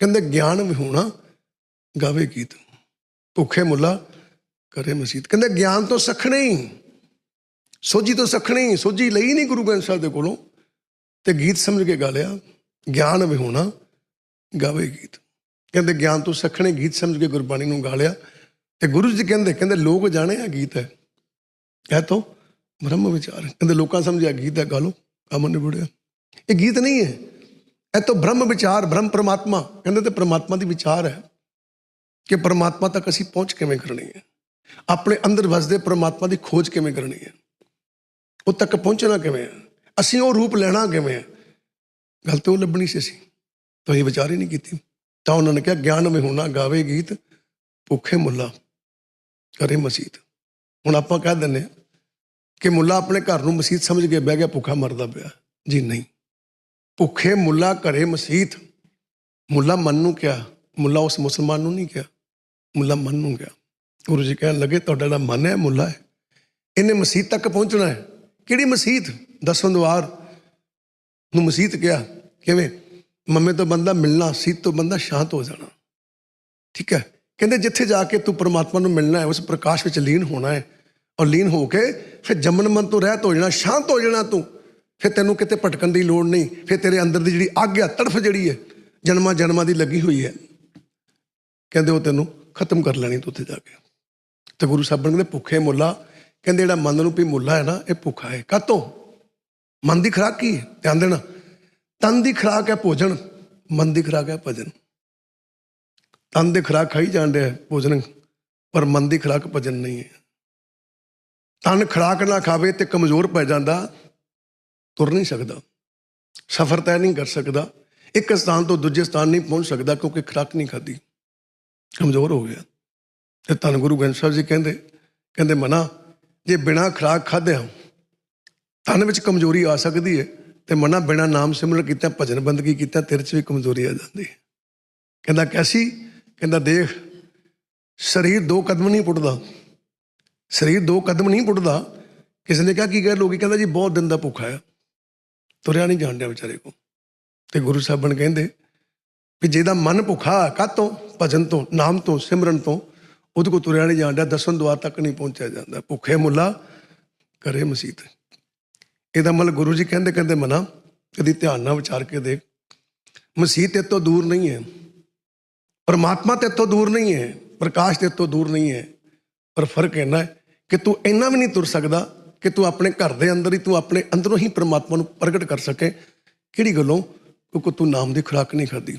ਕਹਿੰਦੇ ਗਿਆਨ ਵਿਹੂਣਾ ਗਾਵੇ ਗੀਤ। ਭੁੱਖੇ ਮੁੱਲਾ ਕਰੇ ਮਸੀਤ। ਕਹਿੰਦੇ ਗਿਆਨ ਤੋਂ ਸਖਣੇ ਹੀ। ਸੋਝੀ ਤੋਂ ਸਖਣੇ ਸੋਝੀ ਲਈ ਨਹੀਂ ਗੁਰੂ ਗ੍ਰੰਥ ਸਾਹਿਬ ਦੇ ਕੋਲੋਂ। ਤੇ ਗੀਤ ਸਮਝ ਕੇ ਗਾ ਲਿਆ। ਗਿਆਨ ਵਿਹੂਣਾ ਗਾਵੇ ਗੀਤ। ਕਹਿੰਦੇ ਗਿਆਨ ਤੋਂ ਸਖਣੇ ਗੀਤ ਸਮਝ ਕੇ ਗੁਰਬਾਣੀ ਨੂੰ ਗਾ ਲਿਆ। ਤੇ ਗੁਰੂ ਜੀ ਕਹਿੰਦੇ ਕਹਿੰਦੇ ਲੋਕ ਜਾਣੇ ਆ ਗੀਤ ਹੈ। ਇਹ ਤੋਂ ਬ੍ਰਹਮ ਵਿਚਾਰ ਕਹਿੰਦੇ ਲੋਕਾਂ ਸਮਝਿਆ ਗੀਤ ਹੈ, ਗਾ ਲੋ ਕੰਮ ਨਿਬੜਿਆ। ਇਹ ਗੀਤ ਨਹੀਂ ਹੈ। ਇਹ ਤਾਂ ਬ੍ਰਹਮ ਵਿਚਾਰ, ਬ੍ਰਹਮ ਪ੍ਰਮਾਤਮਾ। ਕਹਿੰਦੇ ਤੇ ਪ੍ਰਮਾਤਮਾ ਦੀ ਵਿਚਾਰ ਹੈ ਕਿ ਪ੍ਰਮਾਤਮਾ ਤੱਕ ਅਸੀਂ ਪਹੁੰਚ ਕਿਵੇਂ ਕਰਨੀ ਹੈ? ਆਪਣੇ ਅੰਦਰ ਵਸਦੇ ਪ੍ਰਮਾਤਮਾ ਦੀ ਖੋਜ ਕਿਵੇਂ ਕਰਨੀ ਹੈ? ਉਹ ਤੱਕ ਪਹੁੰਚਣਾ ਕਿਵੇਂ ਹੈ? ਅਸੀਂ ਉਹ ਰੂਪ ਲੈਣਾ ਕਿਵੇਂ ਹੈ? ਗੱਲ ਤਾਂ ਉਹ ਲੱਭਣੀ ਸੀ ਅਸੀਂ। ਤਾਂ ਇਹ ਵਿਚਾਰ ਹੀ ਨਹੀਂ ਕੀਤੀ। ਤਾਂ ਉਹਨਾਂ ਨੇ ਕਿਹਾ, ਗਿਆਨ ਵਿਹੂਣਾ ਗਾਵੇ ਗੀਤ, ਭੁੱਖੇ ਮੁੱਲਾ ਕਰੇ ਮਸੀਤ। ਹੁਣ ਆਪਾਂ ਕਹਿ ਦਿੰਦੇ ਹਾਂ ਕਿ ਮੁੱਲਾ ਆਪਣੇ ਘਰ ਨੂੰ ਮਸੀਤ ਸਮਝ ਕੇ ਬਹਿ ਗਿਆ, ਭੁੱਖਾ ਮਰਦਾ ਪਿਆ। ਜੀ ਨਹੀਂ। ਭੁੱਖੇ ਮੁੱਲਾ ਘਰੇ ਮਸੀਤ। ਮੁੱਲਾ ਮਨ ਨੂੰ ਕਿਹਾ, ਮੁੱਲਾ ਉਸ ਮੁਸਲਮਾਨ ਨੂੰ ਨਹੀਂ ਕਿਹਾ, ਮੁੱਲਾ ਮਨ ਨੂੰ ਕਿਹਾ। ਗੁਰੂ ਜੀ ਕਹਿਣ ਲੱਗੇ, ਤੁਹਾਡਾ ਜਿਹੜਾ ਮਨ ਹੈ, ਮੁੱਲਾ ਹੈ। ਇਹਨੇ ਮਸੀਤ ਤੱਕ ਪਹੁੰਚਣਾ ਹੈ। ਕਿਹੜੀ ਮਸੀਤ? ਦਸਵੰਦ ਵਾਰ ਨੂੰ ਮਸੀਤ ਕਿਹਾ, ਕਿਵੇਂ? ਮੰਮੇ ਤੋਂ ਬੰਦਾ ਮਿਲਣਾ, ਸੀਤ ਤੋਂ ਬੰਦਾ ਸ਼ਾਂਤ ਹੋ ਜਾਣਾ। ਠੀਕ ਹੈ? ਕਹਿੰਦੇ, ਜਿੱਥੇ ਜਾ ਕੇ ਤੂੰ ਪਰਮਾਤਮਾ ਨੂੰ ਮਿਲਣਾ ਹੈ, ਉਸ ਪ੍ਰਕਾਸ਼ ਵਿੱਚ ਲੀਨ ਹੋਣਾ ਹੈ। ਔਰ ਲੀਨ ਹੋ ਕੇ ਫਿਰ ਜਮਨ ਮਨ ਤੋਂ ਰਹਿਤ ਹੋ ਜਾਣਾ, ਸ਼ਾਂਤ ਹੋ ਜਾਣਾ ਤੂੰ। ਫਿਰ ਤੈਨੂੰ ਕਿਤੇ ਭਟਕਣ ਦੀ ਲੋੜ ਨਹੀਂ, ਫਿਰ ਤੇਰੇ ਅੰਦਰ ਦੀ ਜਿਹੜੀ ਅੱਗ ਆ, ਤੜਫ ਜਿਹੜੀ ਹੈ, ਜਨਮਾਂ ਜਨਮਾਂ ਦੀ ਲੱਗੀ ਹੋਈ ਹੈ। ਕਹਿੰਦੇ ਉਹ ਤੈਨੂੰ ਖਤਮ ਕਰ ਲੈਣੀ ਤੂੰ ਉੱਥੇ ਜਾ ਕੇ। ਤੇ ਗੁਰੂ ਸਾਹਿਬ ਕਹਿੰਦੇ, ਭੁੱਖੇ ਮੁੱਲਾ। ਕਹਿੰਦੇ ਜਿਹੜਾ ਮਨ ਨੂੰ ਵੀ ਮੁੱਲਾ ਹੈ ਨਾ, ਇਹ ਭੁੱਖਾ ਹੈ। ਕਾਤੋਂ? ਮਨ ਦੀ ਖੁਰਾਕ ਕੀ ਹੈ? ਧਿਆਨ ਦੇਣਾ। ਤਨ ਦੀ ਖੁਰਾਕ ਹੈ ਭੋਜਨ, ਮਨ ਦੀ ਖੁਰਾਕ ਹੈ ਭਜਨ। ਤਨ ਦੀ ਖੁਰਾਕ ਖਾਈ ਜਾਂਦੇ ਹੈ ਭੋਜਨ, ਪਰ ਮਨ ਦੀ ਖੁਰਾਕ ਭਜਨ ਨਹੀਂ ਹੈ। ਤਨ ਖੁਰਾਕ ਨਾ ਖਾਵੇ ਤੇ ਕਮਜ਼ੋਰ ਪੈ ਜਾਂਦਾ। ਤੁਰ ਨਹੀਂ ਸਕਦਾ। ਸਫ਼ਰ ਤੈਅ ਨਹੀਂ ਕਰ ਸਕਦਾ। ਇੱਕ ਸਥਾਨ ਤੋਂ ਦੂਜੇ ਸਥਾਨ ਨਹੀਂ ਪਹੁੰਚ ਸਕਦਾ ਕਿਉਂਕਿ ਖੁਰਾਕ ਨਹੀਂ ਖਾਦੀ ਕਮਜ਼ੋਰ ਹੋ ਗਿਆ। ਤੇ ਧੰਨ ਗੁਰੂ ਗ੍ਰੰਥ ਸਾਹਿਬ ਜੀ ਕਹਿੰਦੇ ਕਹਿੰਦੇ ਮਨਾ, ਜੇ ਬਿਨਾ ਖੁਰਾਕ ਖਾਧਿਆਂ ਤਨ ਵਿੱਚ ਕਮਜ਼ੋਰੀ ਆ ਸਕਦੀ ਹੈ ਤੇ ਮਨਾ ਬਿਨਾ ਨਾਮ ਸਿਮਰਨ ਕੀਤਾ, ਭਜਨ ਬੰਦਗੀ ਕੀਤਾ, ਤੇਰੇ 'ਚ ਵੀ ਕਮਜ਼ੋਰੀ ਆ ਜਾਂਦੀ ਹੈ ਕਹਿੰਦਾ ਕੈਸੀ? ਕਹਿੰਦਾ ਦੇਖ, ਸਰੀਰ ਦੋ ਕਦਮ ਨਹੀਂ ਪੁੱਟਦਾ। ਸਰੀਰ ਦੋ ਕਦਮ ਨਹੀਂ ਪੁੱਟਦਾ। ਕਿਸੇ ਨੇ ਕਿਹਾ, ਕੀ ਕਹਿ ਲੋਕੀ ਕਹਿੰਦਾ ਜੀ, ਬਹੁਤ ਦਿਨ ਦਾ ਭੁੱਖਾ ਆ। ਤੁਰਿਆ ਨਹੀਂ ਜਾਣ ਡਿਆ ਵਿਚਾਰੇ ਕੋ ਤੇ ਗੁਰੂ ਸਾਹਿਬਾਨ ਕਹਿੰਦੇ ਵੀ ਜਿਹਦਾ ਮਨ ਭੁੱਖਾ ਕਾਤੋਂ ਭਜਨ ਤੋਂ, ਨਾਮ ਤੋਂ, ਸਿਮਰਨ ਤੋਂ, ਉਹਦੇ ਕੋ ਤੁਰਿਆ ਨਹੀਂ ਜਾਣ ਡਿਆ ਦਸਵੰ ਦੁਆਰ ਤੱਕ ਨਹੀਂ ਪਹੁੰਚਿਆ ਜਾਂਦਾ। ਭੁੱਖੇ ਮੁੱਲਾ ਕਰੇ ਮਸੀਤ। ਇਹਦਾ ਮਤਲਬ ਗੁਰੂ ਜੀ ਕਹਿੰਦੇ ਕਹਿੰਦੇ ਮਨਾ ਕਦੀ ਧਿਆਨ ਨਾਲ ਵਿਚਾਰ ਕੇ ਦੇਖ। ਮਸੀਤ ਤੇ ਤੋਂ ਦੂਰ ਨਹੀਂ ਹੈ। ਪਰਮਾਤਮਾ ਤੇ ਤੋਂ ਦੂਰ ਨਹੀਂ ਹੈ। ਪ੍ਰਕਾਸ਼ ਤੇ ਤੋਂ ਦੂਰ ਨਹੀਂ ਹੈ। ਪਰ ਫ਼ਰਕ ਇੰਨਾ ਹੈ ਕਿ ਤੂੰ ਇੰਨਾ ਵੀ ਨਹੀਂ ਤੁਰ ਸਕਦਾ ਕਿ ਤੂੰ ਆਪਣੇ ਘਰ ਦੇ ਅੰਦਰ ਹੀ, ਤੂੰ ਆਪਣੇ ਅੰਦਰੋਂ ਹੀ ਪਰਮਾਤਮਾ ਨੂੰ ਪ੍ਰਗਟ ਕਰ ਸਕੇ। ਕਿਹੜੀ ਗੱਲੋਂ? ਕਿਉਂਕਿ ਤੂੰ ਨਾਮ ਦੀ ਖੁਰਾਕ ਨਹੀਂ ਖਾਦੀ